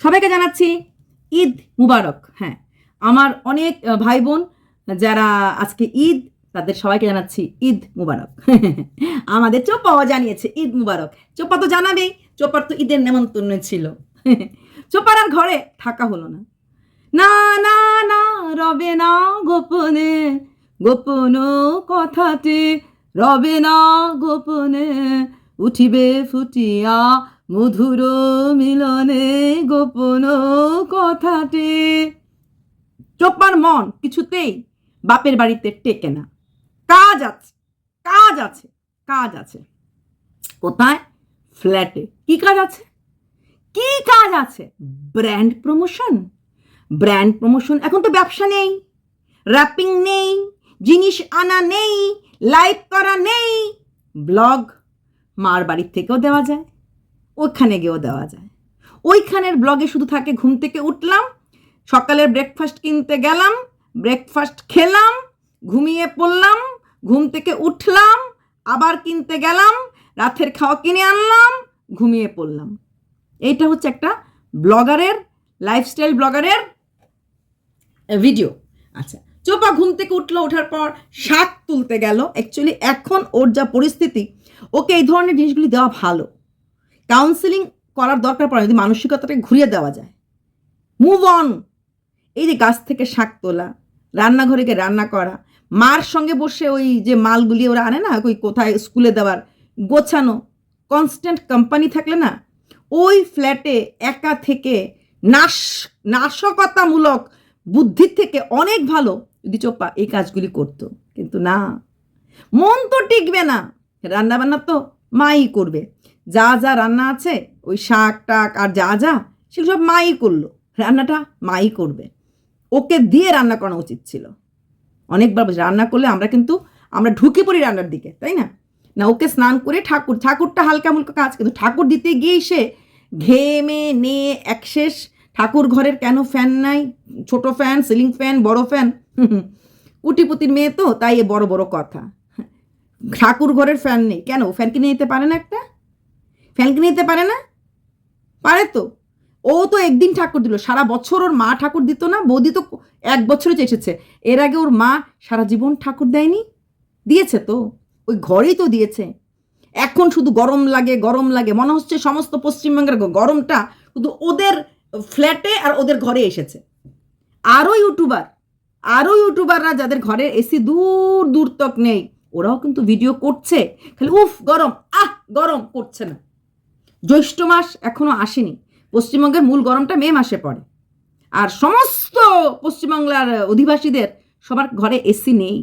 সবাইকে জানাচ্ছি ঈদ মুবারক। হ্যাঁ আমার অনেক ভাই বোন যারা আজকে ঈদ, তাদের সবাইকে জানাচ্ছি ঈদ মুবারক। আমাদের চোপাও জানিয়েছে ঈদ মুবারক। চোপা তো জানাবেই চোপার তো ঈদের নেমন্তন্ন ছিল। চোপার আর ঘরে থাকা হলো না। না না না, রবে না গোপনে গোপন কথাটি, রবে না গোপনে, উঠিবে ফুটিয়া মধুর মিলনে গোপন কথাটি। চোপার মন কিছুতেই বাপের বাড়িতে টেকে না। কাজ আছে কাজ আছে কাজ আছে। কোথায়? ফ্ল্যাটে। কি কাজ আছে? কি কাজ আছে? Brand promotion. ব্র্যান্ড প্রমোশন, এখন তো ব্যবসা নেই। র্যাপিং নেই, জিনিস আনা নেই, লাইভ করা নেই। ব্লগ মার বাড়ির থেকেও দেওয়া যায়। ওইখানে গিয়েও দেওয়া যায়। ওইখানের ব্লগে শুধু থাকে, ঘুম থেকে উঠলাম, সকালের ব্রেকফাস্ট কিনতে গেলাম ব্রেকফাস্ট খেলাম, ঘুমিয়ে পড়লাম, ঘুম থেকে উঠলাম, আবার কিনতে গেলাম, রাতের খাওয়া কিনে আনলাম, ঘুমিয়ে পড়লাম। এইটা হচ্ছে একটা ব্লগারের লাইফস্টাইল ব্লগারের ভিডিও আচ্ছা চোপা ঘুম থেকে উঠল, ওঠার পর শাক তুলতে গেল। অ্যাকচুয়ালি এখন ওর যা পরিস্থিতি, ওকে এই ধরনের জিনিসগুলি দেওয়া ভালো। কাউন্সিলিং করার দরকার পড়ে যদি মানসিকতাটাকে ঘুরিয়ে দেওয়া যায়। মুভ অন এই যে গাছ থেকে শাক তোলা, রান্নাঘরে গিয়ে রান্না করা, মার সঙ্গে বসে ওই যে মালগুলি ওরা আনে না, ওই কোথায় স্কুলে দেওয়ার, গোছানো কনস্ট্যান্ট কোম্পানি থাকলে না, ওই ফ্ল্যাটে একা থেকে নাশ, নাশকতামূলক বুদ্ধির থেকে অনেক ভালো। যদি চোপা এই কাজগুলি করতো, কিন্তু না। মন তো টিকবে না। রান্নাবান্না তো মাই করবে। যা যা রান্না আছে, ওই শাক টাক আর যা যা, সেগুলো সব মাই করল। রান্নাটা মাই করবে। ওকে দিয়ে রান্না করানো উচিত ছিল। অনেকবার রান্না করলে আমরা কিন্তু, আমরা ঢুকে পড়ি রান্নার দিকে তাই না? না, ওকে স্নান করে ঠাকুর, ঠাকুরটা হালকা মুলকা কাজ, কিন্তু ঠাকুর দিতে গিয়েই সে ঘেমে নে একশেষ ঠাকুর ঘরের কেন ফ্যান নাই? ছোট ফ্যান, সিলিং ফ্যান, বড় ফ্যান? কুটিপুতির মেয়ে তো, তাই এ বড় বড় কথা। ঠাকুর ঘরের ফ্যান নেই। কেন? ফ্যান কিনে নিতে পারে না একটা? ফ্যান কিনে নিতে পারে না? পারে তো। ও তো একদিন ঠাকুর দিল। সারা বছর ওর মা ঠাকুর দিত না। বৌদি তো এক বছরে এসেছে এর আগে ওর মা সারা জীবন ঠাকুর দেয়নি? দিয়েছে তো। ওই ঘরেই তো দিয়েছে। এখন শুধু গরম লাগে গরম লাগে। মনে হচ্ছে সমস্ত পশ্চিমবঙ্গের গরমটা শুধু ওদের ফ্ল্যাটে আর ওদের ঘরে এসেছে। আরও ইউটিউবার আরও ইউটিউবাররা যাদের ঘরে এসি দূর দূর তক নেই, ওরাও কিন্তু ভিডিও করছে। খালি উফ, গরম। আহ, গরম করছে না। জ্যৈষ্ঠ মাস এখনও আসেনি। পশ্চিমবঙ্গের মূল গরমটা মে মাসে পড়ে। আর সমস্ত পশ্চিমবাংলার অধিবাসীদের সবার ঘরে এসি নেই।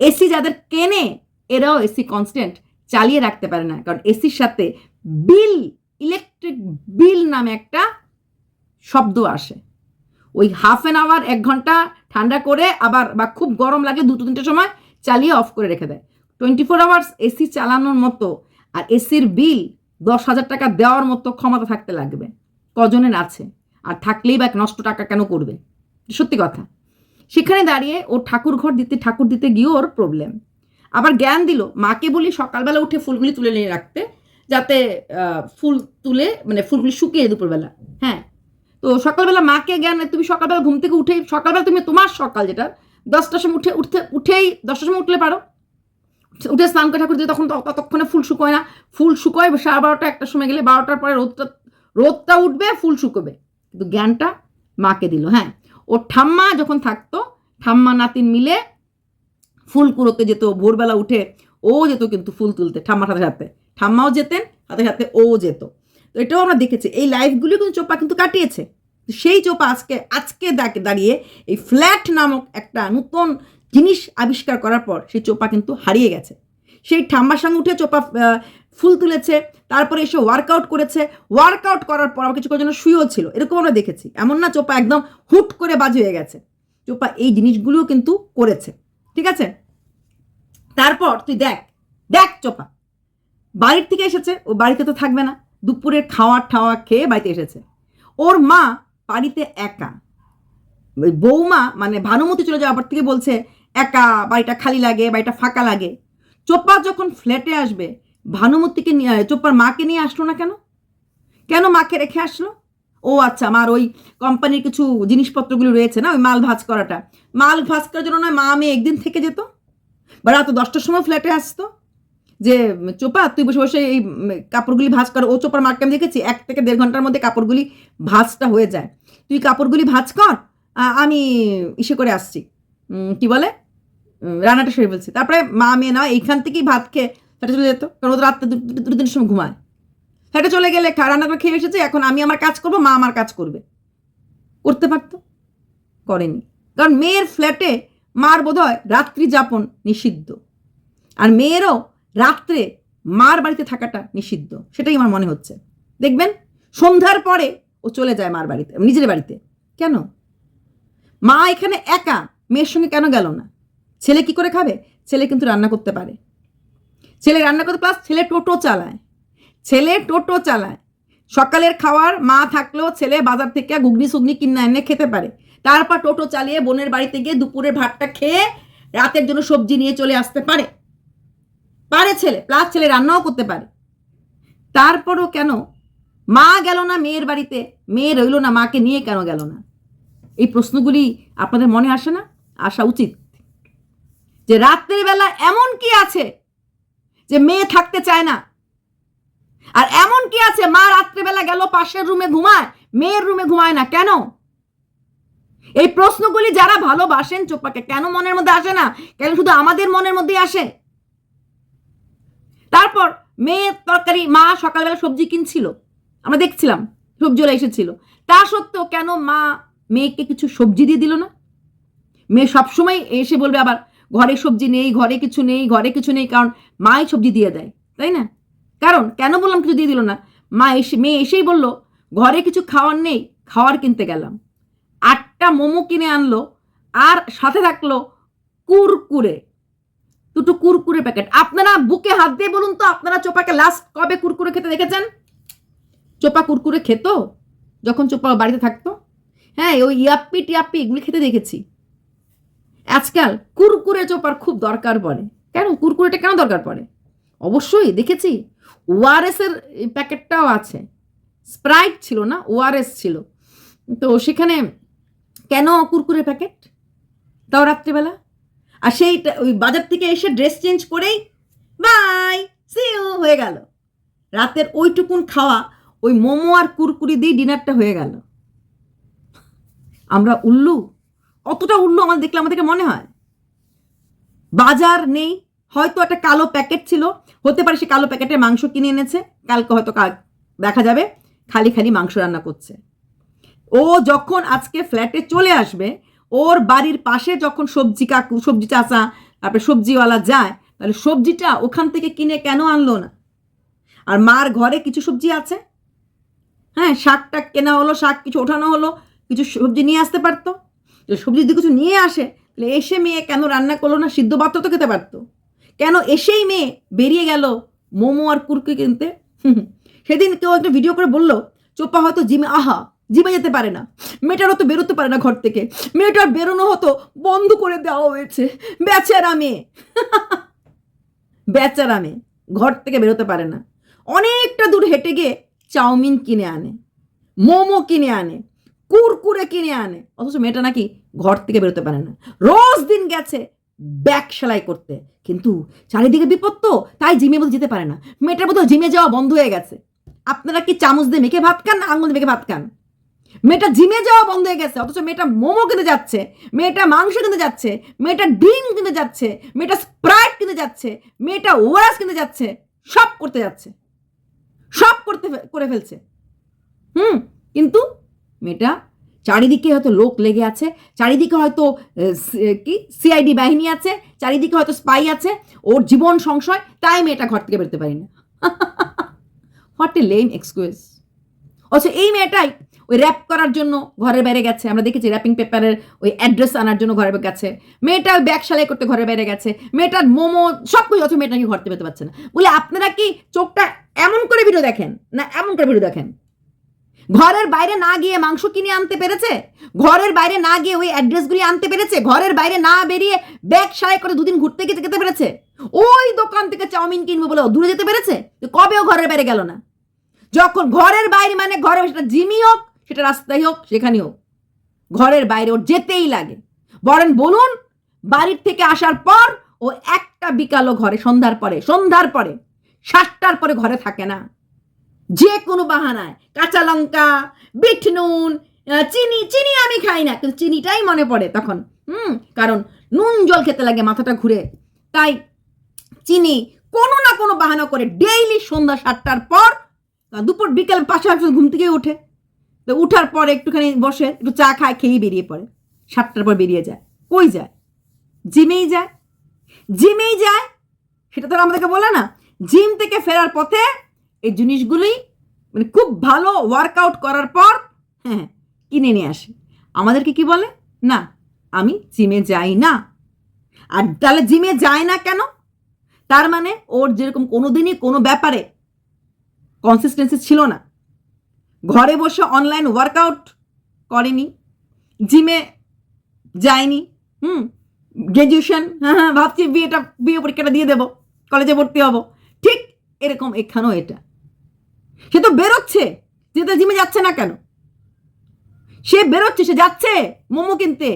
এসি যাদের কেনে, এরাও এসি কনস্ট্যান্ট চালিয়ে রাখতে পারে না। কারণ এসির সাথে বিল ইলেকট্রিক বিল নামে একটা শব্দ আসে। ওই হাফ অ্যান আওয়ার এক ঘণ্টা ঠান্ডা করে আবার বা খুব গরম লাগে দুটো তিনটের সময় চালিয়ে অফ করে রেখে দেয়। টোয়েন্টি ফোর আওয়ার্স এসি চালানোর মতো আর এসির বিল দশ হাজার টাকা দেওয়ার মতো ক্ষমতা থাকতে লাগবে। কজনের আছে? আর থাকলেই বা এক নষ্ট টাকা কেন করবে? সত্যি কথা। সেখানে দাঁড়িয়ে ও ঠাকুর ঘর দিতে, ঠাকুর দিতে গিয়েও ওর প্রবলেম আবার জ্ঞান দিল, মাকে বলি সকালবেলা উঠে ফুলগুলি তুলে নিয়ে রাখতে, যাতে ফুল তুলে মানে ফুলগুলি শুকিয়ে দুপুরবেলা। হ্যাঁ। তো সকালবেলা মাকে জ্ঞান, তুমি সকালবেলা ঘুম থেকে উঠেই, সকালবেলা তুমি তোমার সকাল যেটা, দশটার সময় উঠে, উঠতে, উঠেই দশটার সময় উঠলে পারো। উঠে স্নান করে ঠাকুর দিয়ে তখন ততক্ষণে ফুল শুকোয় না। ফুল শুকোয় সাড়ে বারোটা একটা সময় গেলে বারোটার পরে রোদটা রোদটা উঠবে, ফুল শুকোবে। কিন্তু জ্ঞানটা মাকে দিল হ্যাঁ। ওর ঠাম্মা যখন থাকতো, ঠাম্মা নাতিন মিলে ফুল কুড়োতে যেত, ভোরবেলা উঠে ও যেত কিন্তু ফুল তুলতে, ঠাম্মার সাথে সাথে। ঠাম্মাও যেতেন, সাথে সাথে ও যেত। তো এটাও আমরা দেখেছি, এই লাইফগুলি কিন্তু চোপা কিন্তু কাটিয়েছে। সেই চোপা আজকে আজকে দাঁড়িয়ে এই ফ্ল্যাট নামক একটা নতুন জিনিস আবিষ্কার করার পর সেই চোপা কিন্তু হারিয়ে গেছে। সেই ঠাম্মার সঙ্গে উঠে চোপা ফুল তুলেছে, তারপরে এসে ওয়ার্কআউট করেছে। ওয়ার্কআউট করার পর কিছু জন্য শুয়েও ছিল এরকম আমরা দেখেছি। এমন না চোপা একদম হুট করে বাজি হয়ে গেছে। চোপা এই জিনিসগুলোও কিন্তু করেছে, ঠিক আছে? তারপর তুই দেখ দেখ চোপা, বাড়ির থেকে এসেছে, ও বাড়িতে তো থাকবে না, দুপুরের খাওয়া ঠাওয়া খেয়ে বাড়িতে এসেছে। ওর মা বাড়িতে একা। বৌমা মানে ভানুমতি চলে যাওয়ার পর থেকে বলছে একা, বাড়িটা খালি লাগে, বাড়িটা ফাঁকা লাগে। চোপা যখন ফ্ল্যাটে আসবে ভানুমতিকে নিয়ে চোপার মাকে নিয়ে আসলো না কেন? কেন মাকে রেখে আসলো? ও আচ্ছা আমার ওই কোম্পানির কিছু জিনিসপত্রগুলো রয়েছে না, ওই মাল ভাজ করাটা। মাল ভাজ করার জন্য নয় মা আমি একদিন থেকে যেত। বা রাত দশটার সময় ফ্ল্যাটে আসতো। যে, চোপা, তুই বসে বসে এই কাপড়গুলি ভাজ কর। ও চোপার মার্কে আমি দেখেছি, এক থেকে দেড় ঘণ্টার মধ্যে কাপড়গুলি ভাজটা হয়ে যায়। তুই কাপড়গুলি ভাজ কর আমি ইসে করে আসছি। কি বলে? রান্নাটা সেরে ফেলছি। তারপরে মা মেয়ে না, এইখান থেকেই ভাত খেয়ে ফ্ল্যাটে চলে যেত, কারণ ওদের রাত্রে দুটো তিনটের সময় ঘুমায়। ফ্ল্যাটে চলে গেলে রান্না করে খেয়ে এসেছে, এখন আমি আমার কাজ করব, মা আমার কাজ করবে। করতে পারতো? করেনি। কারণ মেয়ের ফ্ল্যাটে মার বোধ হয় রাত্রি যাপন নিষিদ্ধ। আর মেয়েরও রাত্রে মার বাড়িতে থাকাটা নিষিদ্ধ। সেটাই আমার মনে হচ্ছে। দেখবেন, সন্ধ্যার পরে ও চলে যায় মার বাড়িতে, নিজের বাড়িতে। কেন? মা এখানে একা, মেয়ের সঙ্গে কেন গেল না? ছেলে কি করে খাবে? ছেলে কিন্তু রান্না করতে পারে। ছেলে রান্না করতে প্লাস ছেলে টোটো চালায়। ছেলে টোটো চালায়। সকালের খাওয়ার মা থাকলেও ছেলে বাজার থেকে ঘুগনি, সুগনি কিনে এনে খেতে পারে। তারপর টোটো চালিয়ে বোনের বাড়িতে গিয়ে দুপুরের ভাতটা খেয়ে রাতের জন্য সবজি নিয়ে চলে আসতে পারে। পারে ছেলে প্লাস ছেলে রান্নাও করতে পারে। তারপরও কেন? মা গেল না মেয়ের বাড়িতে? মেয়ে রইল না, মাকে নিয়ে কেন গেল না? এই প্রশ্নগুলি আপনাদের মনে আসে না? আসা উচিত। যে রাত্রের বেলা এমন কি আছে যে মেয়ে থাকতে চায় না? আর এমন কি আছে মা রাত্রেবেলা গেল পাশের রুমে ঘুমায়, মেয়ের রুমে ঘুমায় না কেন? এই প্রশ্নগুলি যারা ভালোবাসেন, চোপাকে কেন মনের মধ্যে আসে না? কেন শুধু আমাদের মনের মধ্যেই আসে? তারপর মেয়ে তরকারি, মা সকালবেলা সবজি কিনছিল। আমরা দেখছিলাম সবজিওলা এসেছিল। তা সত্ত্বেও কেন মা মেয়েকে কিছু সবজি দিয়ে দিল না? মেয়ে সবসময় এসে বলবে আবার ঘরে সবজি নেই, ঘরে কিছু নেই, ঘরে কিছু নেই, কারণ মাই সবজি দিয়ে দেয়, তাই না? কারণ কেন বললাম কিছু দিয়ে দিল না? মা এসে, মেয়ে এসেই বলল, ঘরে কিছু খাওয়ার নেই, খাওয়ার কিনতে গেলাম। আটটা মোমো কিনে আনলো, আর সাথে থাকল কুরকুরে, দুটো কুরকুরে প্যাকেট। আপনারা বুকে হাত দিয়ে বলুন তো, আপনারা চোপাকে লাস্ট কবে কুরকুরে খেতে দেখেছেন? চোপা কুরকুরে খেত? যখন চোপা বাড়িতে থাকতো? হ্যাঁ ওই ইয়াপ্পি টিয়াপ্পি এগুলি খেতে দেখেছি। আজকাল কুরকুরে চোপার খুব দরকার পড়ে। কেন? কুরকুরেটা কেন দরকার পড়ে? অবশ্যই, দেখেছি? ওআরএস এর প্যাকেটটাও আছে। স্প্রাইট ছিল না, ওআরএস ছিল। তো সেখানে কেন কুরকুরে প্যাকেট? তাও রাত্রিবেলা? আর সেই ওই বাজার থেকে এসে ড্রেস চেঞ্জ করেই বাই সিউ হয়ে গেল। রাতের ওইটুকুন খাওয়া, ওই মোমো আর কুরকুরি দিয়ে ডিনারটা হয়ে গেল। আমরা উল্লু অতটা উল্লু আমার দেখলে আমাদেরকে মনে হয়। বাজার নেই, হয়তো একটা কালো প্যাকেট ছিল, হতে পারে সে কালো প্যাকেটের মাংস কিনে এনেছে, কালকে হয়তো দেখা যাবে, খালি খালি মাংস রান্না করছে। ও যখন আজকে ফ্ল্যাটে চলে আসবে, ওর বাড়ির পাশে যখন সবজি কাকু, সবজি চাচা, তারপরে সবজিওয়ালা যায়, তাহলে সবজিটা ওখান থেকে কিনে কেন আনলো না? আর মার ঘরে কিছু সবজি আছে? হ্যাঁ শাকটা কেনা হলো, শাক কিছু ওঠানো হলো, কিছু সবজি নিয়ে আসতে পারতো? যদি সবজি যদি কিছু নিয়ে আসে, তাহলে এসে মেয়ে কেন রান্না করল না? সিদ্ধ ভাত তো খেতে পারতো। কেন এসেই মেয়ে বেরিয়ে গেল মোমো আর কুরকি কিনতে? সেদিন কেউ একটা ভিডিও করে বলল, চোপা হয়তো জিমে আহা, জিমে যেতে পারে না। মেয়েটার হয়তো বেরোতে পারে না ঘর থেকে। মেয়েটার বেরোনো হতো বন্ধ করে দেওয়া হয়েছে। বেচারা মেয়ে। বেচারা মেয়ে ঘর থেকে বেরোতে পারে না। অনেকটা দূর হেঁটে গিয়ে চাউমিন কিনে আনে, মোমো কিনে আনে। কুরকুরে কিনে আনে। অথচ মেয়েটা নাকি ঘর থেকে বেরোতে পারে না। রোজ দিন গেছে ব্যাগ সেলাই করতে। কিন্তু চারিদিকে বিপদ তো, তাই জিমে বলতে যেতে পারে না। মেয়েটার বোধহয় জিমে যাওয়া বন্ধ হয়ে গেছে। আপনারা কি চামচ দিয়ে মেখে ভাত খান না আঙুল মেখে ভাত খান? মেয়েটা জিমে যাওয়া বন্ধ হয়ে গেছে, অথচ মেয়েটা মোমো কিনতে যাচ্ছে, মেয়েটা মাংস কিনতে যাচ্ছে, মেয়েটা ডিম কিনতে যাচ্ছে, মেয়েটা স্প্রাইট কিনতে যাচ্ছে, মেয়েটা ওরাস কিনতে যাচ্ছে, সব করতে যাচ্ছে। সব করতে করে ফেলছে। হুম, কিন্তু মেয়েটা। চারিদিকে হয়তো লোক লেগে আছে, চারিদিকে হয়তো কি, সিআইডি বাহিনী আছে, চারিদিকে হয়তো স্পাই আছে, ওর জীবন সংশয়, তাই মেয়েটা ঘর থেকে বেরোতে পারি না হোয়াট এ লেম এক্সকিউজ অথচ এই মেয়েটাই ওই র্যাপ করার জন্য ঘরের বাইরে গেছে। আমরা দেখেছি র্যাপিং পেপারের ওই অ্যাড্রেস আনার জন্য ঘরে গেছে। মেয়েটা ওই ব্যাগ সেলাই করতে ঘরের বাইরে গেছে। মেয়েটার মোমো সব কিছু অথচ মেয়েটা নাকি ঘর থেকে বেরোতে পারছে না। বলে, আপনারা কি চোখটা এমন করে ভিডিও দেখেন? না, এমন করে ভিডিও দেখেন? ঘরের বাইরে না গিয়ে মাংস কিনে আনতে পেরেছে? ঘরের বাইরে না গিয়ে ওই অ্যাড্রেসগুলি আনতে পেরেছে? ঘরের বাইরে না বেরিয়ে ব্যাগ সারাই করে দুদিন ঘুরতে গিয়ে যেতে পেরেছে? ওই দোকান থেকে চাউমিন কিনবো বলে দূরে যেতে পেরেছে? কবেও ঘরের বাইরে গেল না? যখন ঘরের বাইরে মানে ঘরে সেটা জিমি হোক, সেটা রাস্তায় হোক সেখানে হোক। ঘরের বাইরে ওর যেতেই লাগে। বলেন বলুন, বাড়ির থেকে আসার পর ও একটা বিকালও ঘরে, সন্ধ্যার পরে সন্ধ্যার পরে, সাতটার পরে ঘরে থাকে না। যে কোনো বাহানায়, কাঁচা লঙ্কা, বিট নুন চিনি চিনি আমি খাই না, কিন্তু চিনিটাই মনে পড়ে তখন। হুম, কারণ নুন জল খেতে লাগে, মাথাটা ঘুরে। তাই চিনি কোনো না কোনো বাহানা করে ডেইলি সন্ধ্যা সাতটার পর দুপুর, বিকেল একজন ঘুম থেকে ওঠে। তো উঠার পর একটুখানি বসে, একটু চা খায়, খেয়েই বেরিয়ে পড়ে। সাতটার পর বেরিয়ে যায়। কই যায়? জিমেই যায়। জিমেই যায়? সেটা তো আমাদেরকে বলে না। জিম থেকে ফেরার পথে এই জিনিসগুলি মানে খুব ভালো ওয়ার্কআউট করার পর হ্যাঁ কিনে নিয়ে আসে। আমাদেরকে কি বলে? না, আমি জিমে যাই না। আর তাহলে জিমে যায় না কেন? তার মানে ওর যেরকম কোনো দিনই কোনো ব্যাপারে কনসিস্টেন্সি ছিল না। ঘরে বসে অনলাইন ওয়ার্কআউট করেনি, জিমে যায়নি, হুম গ্র্যাজুয়েশন হ্যাঁ হ্যাঁ ভাবছি বিয়েটা, বিয়ে পরীক্ষাটা দিয়ে দেবো কলেজে ভর্তি হব। ঠিক এরকম এখানেও এটা। সে তো বেরোচ্ছে। সে তো জিমে যাচ্ছে না কেন? সে বেরোচ্ছে, সে যাচ্ছে মোমো কিনতে।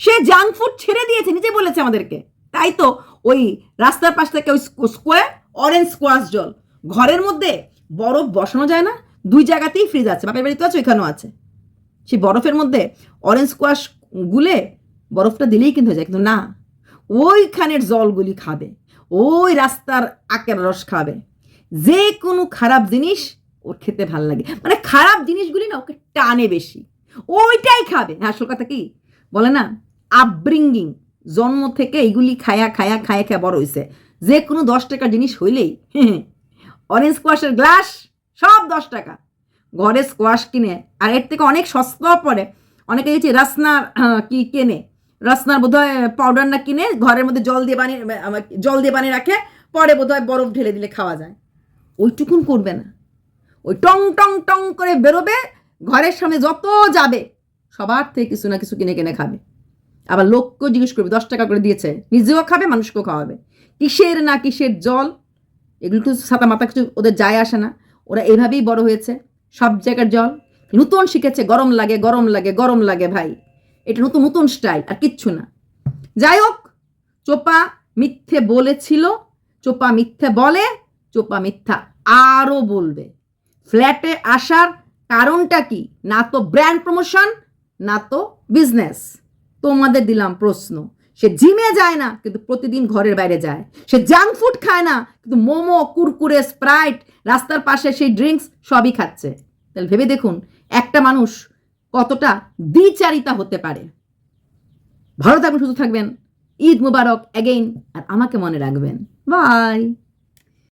সে জাঙ্ক ফুড ছেড়ে দিয়েছে, নিজে বলেছে আমাদেরকে। তাই তো ওই রাস্তার পাশ থেকে ওই স্কোয়ার অরেঞ্জ স্কোয়াশ জল। ঘরের মধ্যে বরফ বসানো যায় না, দুই জায়গাতেই ফ্রিজ আছে। বাপের বাড়িতে আছে, ওইখানেও আছে। সেই বরফের মধ্যে অরেঞ্জ স্কোয়াশ গুলে বরফটা দিলেই কিন্তু হয়ে যায়। কিন্তু না, ওইখানের জলগুলি খাবে। ওই রাস্তার আকের রস খাবে। যে কোনো খারাপ জিনিস ওর খেতে ভালো লাগে। মানে খারাপ জিনিসগুলি না ওকে টানে বেশি। ওইটাই খাবে। হ্যাঁ আসল কথা কি? বলে না আপব্রিঙ্গিং জন্ম থেকে এইগুলি খায়া খায়া খায়া খায়া বড় হয়েছে যে কোনো দশ টাকার জিনিস হইলেই অরেঞ্জ স্কোয়াশের গ্লাস সব দশ টাকা। ঘরে স্কোয়াশ কিনে, আর এর থেকে অনেক সস্তাও পড়ে। অনেকে দেখছি রাসনার কি কেনে? রাসনার বোধহয় পাউডার না কিনে ঘরের মধ্যে জল দিয়ে বানিয়ে জল দিয়ে বানিয়ে রাখে, পরে বোধহয় বরফ ঢেলে দিলে খাওয়া যায়। ওইটুকুন করবে না। ওই টং টং টং করে বেরোবে, ঘরের সামনে যত যাবে, সবার থেকে কিছু না কিছু কিনে কিনে খাবে। আবার লোককেও জিজ্ঞেস করবে, দশ টাকা করে দিয়েছে, নিজেও খাবে, মানুষকেও খাওয়াবে। কিসের না কিসের জল? এগুলো তো সাতা মাথা কিছু ওদের যায় আসে না। ওরা এভাবেই বড় হয়েছে, সব জায়গার জল। নতুন শিখেছে, গরম লাগে গরম লাগে গরম লাগে ভাই। এটা নতুন নতুন স্টাইল, আর কিচ্ছু না। যাই হোক, চোপা মিথ্যে বলেছিল, চোপা মিথ্যে বলে চোপা মিথ্যা। আরও বলবে, ফ্ল্যাটে আসার কারণটা কি? না তো ব্র্যান্ড প্রমোশন না তো বিজনেস তোমাদের দিলাম প্রশ্ন। সে জিমে যায় না, কিন্তু প্রতিদিন ঘরের বাইরে যায়। সে জাঙ্ক ফুড খায় না, কিন্তু মোমো, কুরকুরে স্প্রাইট রাস্তার পাশে সেই ড্রিঙ্কস সবই খাচ্ছে। তাহলে ভেবে দেখুন, একটা মানুষ কতটা দ্বিচারিতা হতে পারে। ভালো থাকবেন, সুস্থ থাকবেন। ঈদ মুবারক অ্যাগেইন আর আমাকে মনে রাখবেন। বাই